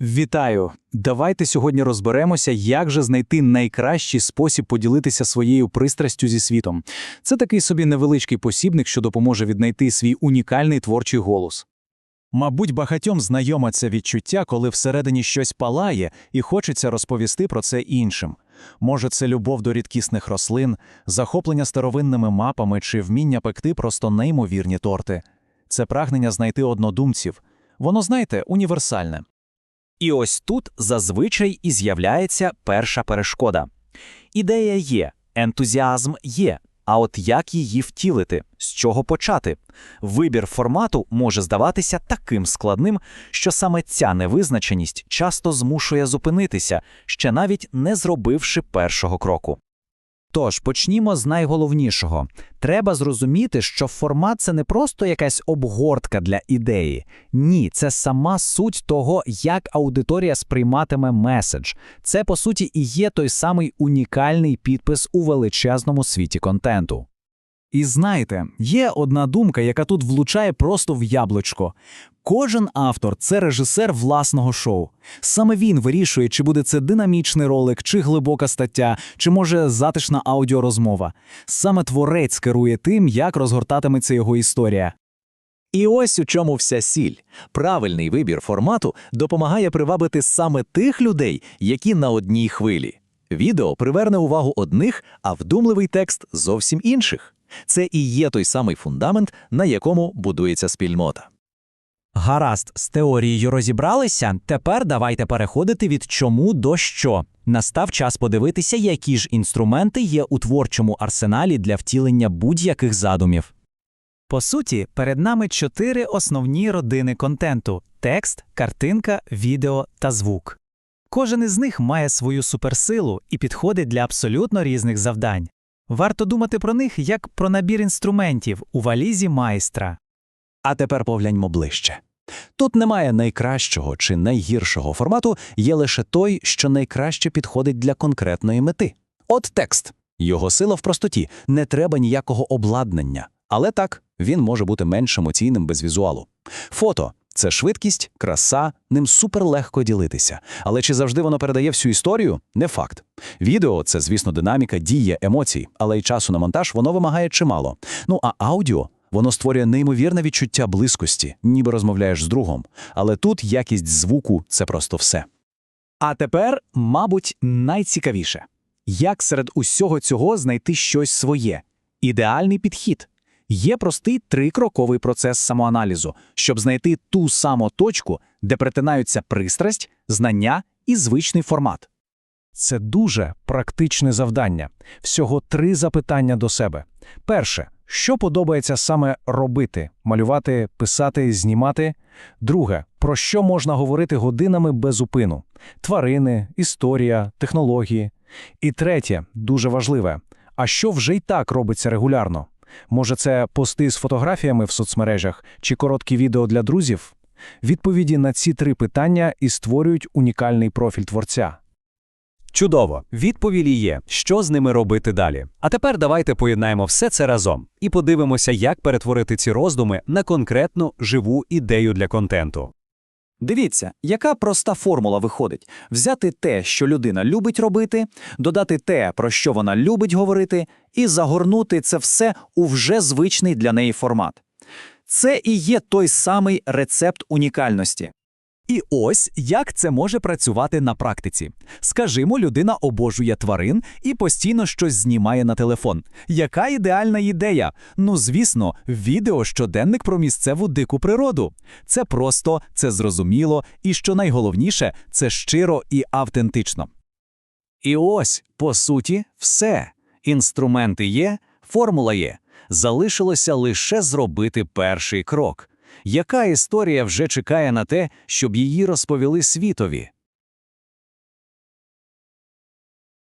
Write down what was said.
Вітаю! Давайте сьогодні розберемося, як же знайти найкращий спосіб поділитися своєю пристрастю зі світом. Це такий собі невеличкий посібник, що допоможе віднайти свій унікальний творчий голос. Мабуть, багатьом знайоме це відчуття, коли всередині щось палає і хочеться розповісти про це іншим. Може, це любов до рідкісних рослин, захоплення старовинними мапами чи вміння пекти просто неймовірні торти. Це прагнення знайти однодумців. Воно, знаєте, універсальне. І ось тут зазвичай і з'являється перша перешкода. Ідея є, ентузіазм є, а от як її втілити, з чого почати? Вибір формату може здаватися таким складним, що саме ця невизначеність часто змушує зупинитися, ще навіть не зробивши першого кроку. Тож почнімо з найголовнішого. Треба зрозуміти, що формат це не просто якась обгортка для ідеї. Ні, це сама суть того, як аудиторія сприйматиме меседж. Це, по суті, і є той самий унікальний підпис у величезному світі контенту. І знаєте, є одна думка, яка тут влучає просто в яблучко. Кожен автор це режисер власного шоу. Саме він вирішує, чи буде це динамічний ролик, чи глибока стаття, чи може затишна аудіорозмова. Саме творець керує тим, як розгортатиметься його історія. І ось у чому вся сіль. Правильний вибір формату допомагає привабити саме тих людей, які на одній хвилі. Відео приверне увагу одних, а вдумливий текст зовсім інших. Це і є той самий фундамент, на якому будується спільнота. Гаразд, з теорією розібралися. Тепер давайте переходити від чому до що. Настав час подивитися, які ж інструменти є у творчому арсеналі для втілення будь-яких задумів. По суті, перед нами чотири основні родини контенту: текст, картинка, відео та звук. Кожен із них має свою суперсилу і підходить для абсолютно різних завдань. Варто думати про них як про набір інструментів у валізі майстра. А тепер погляньмо ближче. Тут немає найкращого чи найгіршого формату, є лише той, що найкраще підходить для конкретної мети. От текст. Його сила в простоті, не треба ніякого обладнання. Але так, він може бути менш емоційним без візуалу. Фото це швидкість, краса, ним суперлегко ділитися. Але чи завжди воно передає всю історію? Не факт. Відео це, звісно, динаміка, дія, емоцій, але й часу на монтаж воно вимагає чимало. Ну а аудіо Воно створює неймовірне відчуття близькості, ніби розмовляєш з другом. Але тут якість звуку це просто все. А тепер, мабуть, найцікавіше як серед усього цього знайти щось своє. Ідеальний підхід. Є простий трикроковий процес самоаналізу, щоб знайти ту саму точку, де перетинаються пристрасть, знання і звичний формат. Це дуже практичне завдання. Всього три запитання до себе. Перше, що подобається саме робити: малювати, писати, знімати. Друге, про що можна говорити годинами без упину: тварини, історія, технології. І третє, дуже важливе: а що вже й так робиться регулярно? Може, це пости з фотографіями в соцмережах чи короткі відео для друзів? Відповіді на ці три питання і створюють унікальний профіль творця. Чудово, відповіді є, що з ними робити далі. А тепер давайте поєднаємо все це разом і подивимося, як перетворити ці роздуми на конкретну живу ідею для контенту. Дивіться, яка проста формула виходить: взяти те, що людина любить робити, додати те, про що вона любить говорити, і загорнути це все у вже звичний для неї формат. Це і є той самий рецепт унікальності. І ось як це може працювати на практиці. Скажімо, людина обожує тварин і постійно щось знімає на телефон. Яка ідеальна ідея? Ну, звісно, відео щоденник про місцеву дику природу. Це просто, це зрозуміло, і що найголовніше, це щиро і автентично. І ось, по суті, все. Інструменти є, формула є. Залишилося лише зробити перший крок. Яка історія вже чекає на те, щоб її розповіли світові?